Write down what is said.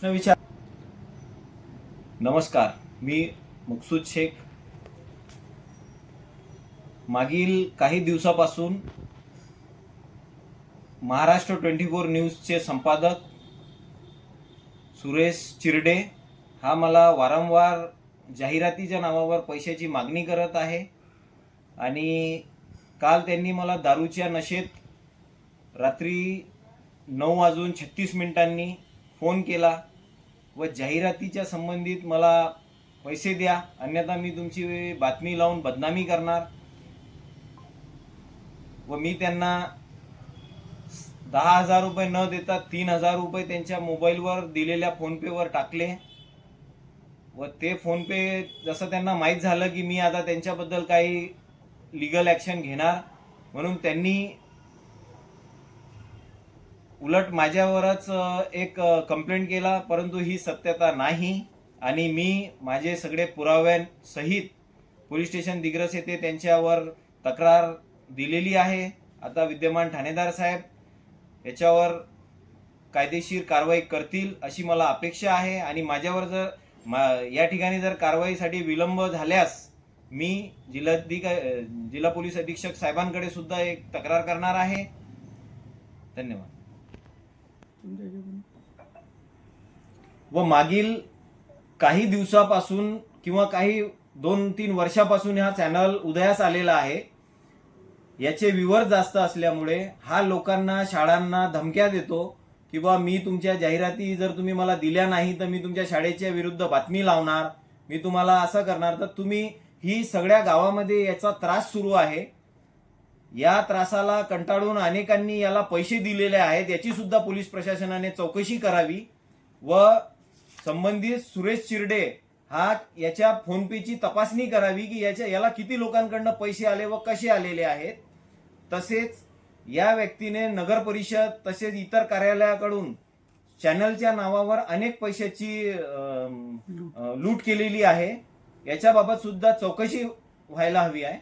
प्रश्न विचार. नमस्कार मी मकसूद शेख. मागील काही दिवसापासून महाराष्ट्र ट्वेंटी फोर न्यूजचे संपादक सुरेश चिरडे हा मला वारंवार जाहिरातीच्या नावावर पैशाची मागणी करत आहे आणि काल त्यांनी मला दारूच्या नशेत रात्री नऊ वाजून छत्तीस मिनिटांनी फोन केला. व जाहिरातीच्या संबंधित मला पैसे द्या. अन्यथा मी तुमची बातमी लावून बदनामी करणार. व मी त्यांना दहा हजार रुपये न देता तीन हजार रुपये त्यांच्या मोबाईलवर दिलेल्या फोनपेवर टाकले. व ते फोनपे जसं त्यांना माहीत झालं की मी आता त्यांच्याबद्दल काही लिगल ॲक्शन घेणार. म्हणून त्यांनी उलट माझ्यावरच एक कंप्लेंट केला परंतु ही सत्यता नाही. आणि मी माझे सगळे पुराव्यांसहित पोलीस स्टेशन दिग्रस येथे त्यांच्यावर तक्रार दिलेली आहे. आता विद्यमान ठाणेदार साहेब याच्यावर कायदेशीर कारवाई करतील अशी मला अपेक्षा आहे. आणि माझ्यावर जर मा या ठिकाणी जर कारवाईसाठी विलंब झाल्यास मी जिल्हाधिका जिल्हा पोलीस अधीक्षक साहेबांकडे सुद्धा एक तक्रार करणार आहे. धन्यवाद. व मागील काही दिवसापासून किंवा काही दोन तीन वर्षापासून हा चॅनल उदयास आलेला आहे. याचे व्ह्युअर जास्त असल्यामुळे हा लोकांना शाळांना धमक्या देतो किंवा मी तुमच्या जाहिराती जर तुम्ही मला दिल्या नाही तर मी तुमच्या शाळेच्या विरुद्ध बातमी लावणार मी तुम्हाला असं करणार तर तुम्ही ही सगळ्या गावामध्ये याचा त्रास सुरू आहे. या त्रासाला कंटाळून अनेकांनी याला पैसे दिलेले आहेत याची सुद्धा पोलीस प्रशासनाने चौकशी करावी. व संबंधित सुरेश चिरडे हा याच्या फोनपेची तपासणी करावी की याच्या याला किती लोकांकडनं पैसे आले व कसे आलेले आहेत. तसेच या व्यक्तीने नगर परिषद तसेच इतर कार्यालयाकडून चॅनलच्या नावावर अनेक पैशाची लूट केलेली आहे. याच्याबाबत सुद्धा चौकशी व्हायला हवी आहे.